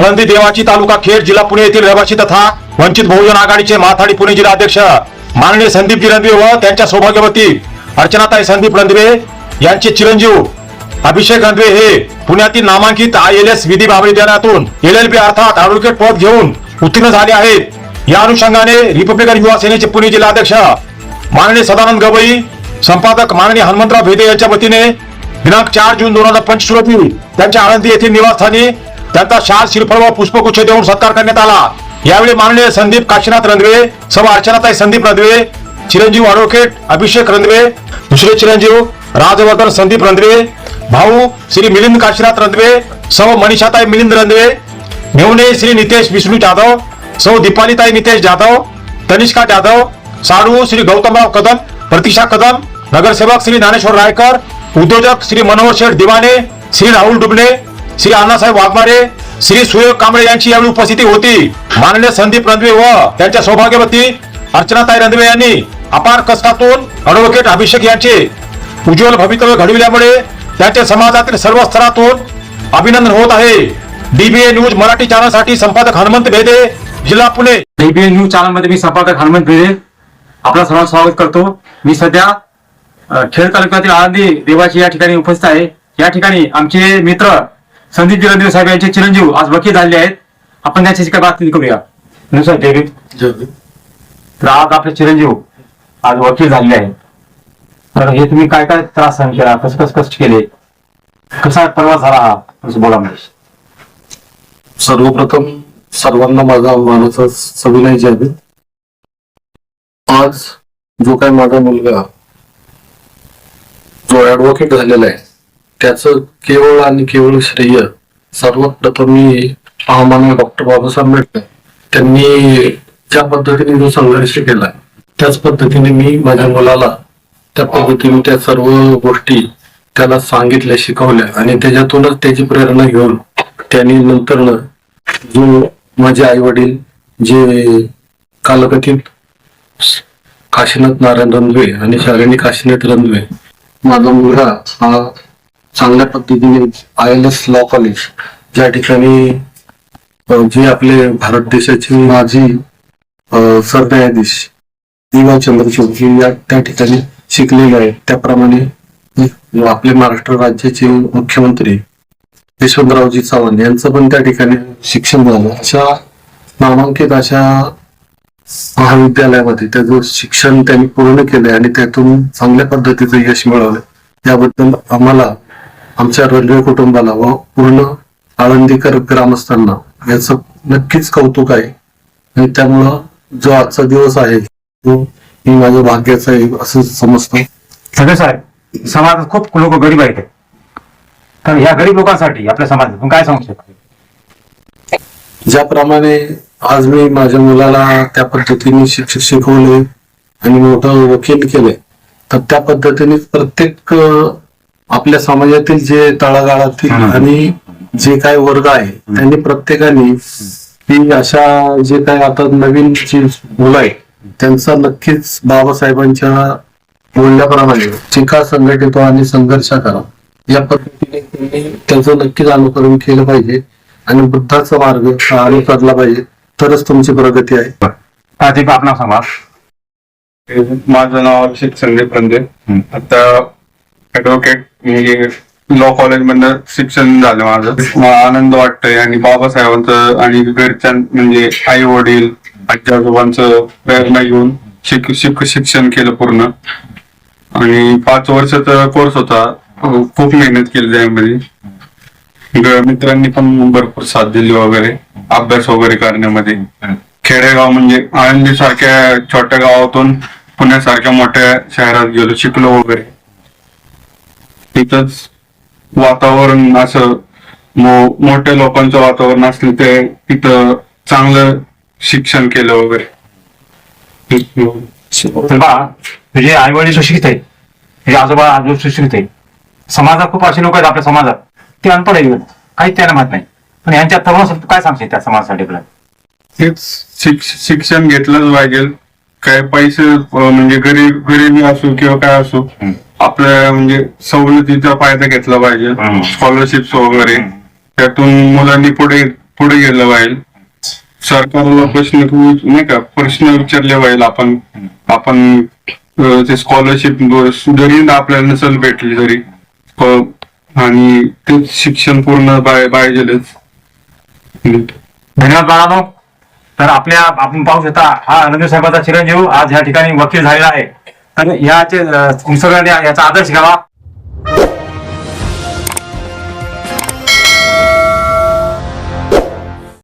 आळंदी देवाची तालुका खेड जिल्हा पुणे येथील रहिवासी तथा वंचित बहुजन आघाडीचे माथाडी पुणे जिल्हा अध्यक्ष माननीय संदीप रणदिवे व त्यांच्या सौभाग्यवती अर्चनाताई संदीप रणदिवे यांचे चिरंजीव अभिषेक रणदिवे हे पुण्यातील नामांकित आय एल एस विधी महाविद्यालयातून एल एल बी अर्थात ऍडव्होकेट पद घेऊन उत्तीर्ण झाले आहेत. या अनुषंगाने रिपब्लिकन युवा सेनेचे पुणे जिल्हा अध्यक्ष माननीय सदानंद गवई संपादक माननीय हनुमंतराव भेदे यांच्या वतीने दिनांक चार जून दोन हजार पंचवीस रोजी त्यांच्या आळंदी येथील निवासस्थानी त्यांचा शाल श्रीफळ व पुष्पगुच्छ देऊन सत्कार करण्यात आला. यावेळी माननीय संदीप काशीनाथ रंधवे सव अर्चनाताई संदीप रंधवे चिरंजीव ॲडव्होकेट अभिषेक रंधवे दुसरे चिरंजीव राजवर्धन संदीप रंधवे भाऊ श्री मिलिंद काशीनाथ रंधवे सौ मनीषाताई मिलिंद रंधवे मेवणे श्री नितेश विष्णू जाधव सौ दीपालीताई नितेश जाधव तनिष्का जाधव साडू श्री गौतमराव कदम प्रतीक्षा कदम नगरसेवक श्री ज्ञानेश्वर रायकर उद्योजक श्री मनोहर शेठ दिवाने श्री राहुल डुबणे श्री अण्णासाहेब वाघमारे श्री सुयोग कांबळे यांची यावेळी उपस्थिती होती. माननीय संदीप रणवे व त्यांच्या सौभाग्यवती अर्चनाताई रणवे यांनी अपार कष्टातून ॲडव्होकेट अभिषेक यांचे उज्ज्वल भवितव्य घडविल्यामुळे त्यांच्या समाजातील सर्व स्तरातून अभिनंदन होत आहे. डीबीए न्यूज मराठी चॅनलसाठी संपादक हनुमंत भेदे जिल्हा पुणे. डीबीए न्यूज चॅनलमध्ये मी संपादक हनुमंत भेदे. आपला सर्वांचं स्वागत करतो. मी सध्या खेड तालुक्यातील आनंदी देवाची या ठिकाणी उपस्थित आहे. या ठिकाणी आमचे मित्र संदीप जिरंदेव साहेब यांचे चिरंजीव आज वकील झाले आहेत. आपण त्यांच्याशी काय बातमी करूया? नुसार डेव्हिड तर आज आपले चिरंजीव आज वकील झालेले आहेत. तर हे तुम्ही काय काय त्रास सहन केला? कसं कसं कष्ट केले? कसा प्रवास झाला हा? असं बोला म्हणजे सर्वप्रथम सर्वांना माझा मानाचा सविनय जय आज जो काही माझा मुलगा जो ऍडव्होकेट झालेला आहे त्याचं केवळ आणि केवळ श्रेय सर्वात प्रथम मी महामानव डॉक्टर बाबासाहेब आंबेडकर त्यांनी ज्या पद्धतीने जो संघर्ष केला त्याच पद्धतीने मी माझ्या मुलाला त्या पद्धतीने त्या सर्व गोष्टी त्याला सांगितल्या शिकवल्या आणि त्याच्यातूनच त्याची प्रेरणा घेऊन त्यांनी नंतर जो माझे आई वडील जे कालकथित काशीनाथ नारायण रंधवे आणि शालिनी काशीनाथ रंधवे माझा मुलगा हा चांगल्या पद्धतीने I L S law college ज्या ठिकाणी जे आपले भारत देशाचे माजी सरन्यायाधीश दिवा चंद्रचूड हे या त्या ठिकाणी शिकलेले आहेत. त्याप्रमाणे आपले महाराष्ट्र राज्याचे मुख्यमंत्री यशवंतरावजी चव्हाण यांचं पण त्या ठिकाणी शिक्षण झालं. अशा नामांकित अशा महाविद्यालयामध्ये त्याचं शिक्षण त्यांनी पूर्ण केलंय आणि त्यातून चांगल्या पद्धतीचं यश मिळवलं याबद्दल आम्हाला आमच्या रेल्वे कुटुंबाला व पूर्ण आळंदीकर ग्रामस्थांना याचं नक्कीच कौतुक आहे. आणि त्यामुळं जो आजचा दिवस आहे तो मी माझ्या भाग्याचा आहे असं समजतो. सगळे साहेब समाजात खूप लोक गरीब आहेत. तर ह्या गरीब लोकांसाठी आपल्या समाजात काय सांगू शकता? ज्याप्रमाणे आज मी माझ्या मुलाला त्या पद्धतीने शिक्षक शिकवले आणि मोठं वकील केले तर त्या पद्धतीने प्रत्येक आपल्या समाजातील जे तळागाळातील. आणि जे काही वर्ग आहे त्यांनी प्रत्येकाने ही अशा जे काही आता नवीन जी मुलं आहे त्यांचा नक्कीच बाबासाहेबांच्या बोलण्याप्रमाणे संघटित व्हा आणि संघर्ष करा. या पद्धतीने त्यांनी त्याचं नक्कीच अनुकरण केलं पाहिजे आणि बुद्धाचा मार्ग अनुसरला पाहिजे. तरच तुमची प्रगती आहे. हा, ते आपलं सांगा माझं नाव अभिषेक संदीप हम्म. आता ऍडव्होकेट मी लॉ कॉलेज मधनं शिक्षण झालं माझं. मला आनंद वाटतोय आणि बाबासाहेबांचं आणि घरच्या म्हणजे आई वडील आजी आजोबांचं प्रेरणा घेऊन शिक शिक शिक्षण केलं पूर्ण. आणि पाच वर्षाचा कोर्स होता. खूप मेहनत केली त्यामध्ये. मित्रांनी पण भरपूर साथ दिली वगैरे अभ्यास वगैरे करण्यामध्ये. खेडेगाव म्हणजे आळंदी सारख्या छोट्या गावातून पुण्यासारख्या मोठ्या शहरात गेलो शिकलो वगैरे. तिथंच वातावरण असं मो- मोठ्या लोकांचं वातावरण असलं ते तिथं चांगलं शिक्षण केलं वगैरे. तुझे आई वडील सुशिक्षित आहेत तुझे आजोबा आजोबा सुशिक्षित आहेत समाजात खूप असे लोक आहेत आपल्या समाजात. ते अनपड आहेत काहीच त्यांना माहीत नाही. पण यांच्या तरुणासाठी तू काय सांगशील त्या समाजासाठी शिक्षण घेतलंच पाहिजे. काय पैसे म्हणजे गरीब गरिबी असो किंवा काय असो आपल्या म्हणजे सवलतीचा फायदा घेतला पाहिजे. स्कॉलरशिप्स वगैरे. त्यातून मुलांनी पुढे पुढे गेलं पाहिजे. सरकारला प्रश्न नाही का प्रश्न विचारले पाहिजे आपण. आपण ते स्कॉलरशिप जरी आपल्याला नसेल भेटली तरी. आणि ते शिक्षण पूर्ण पाहिजेलच. धन्यवाद बाळानो. तर आपल्या आपण पाहू शकता हा रणदेव साहेबाचा चिरंजीव आज या ठिकाणी वकील झालेला आहे. आणि याचे अं, याचा आदर्श घ्यावा.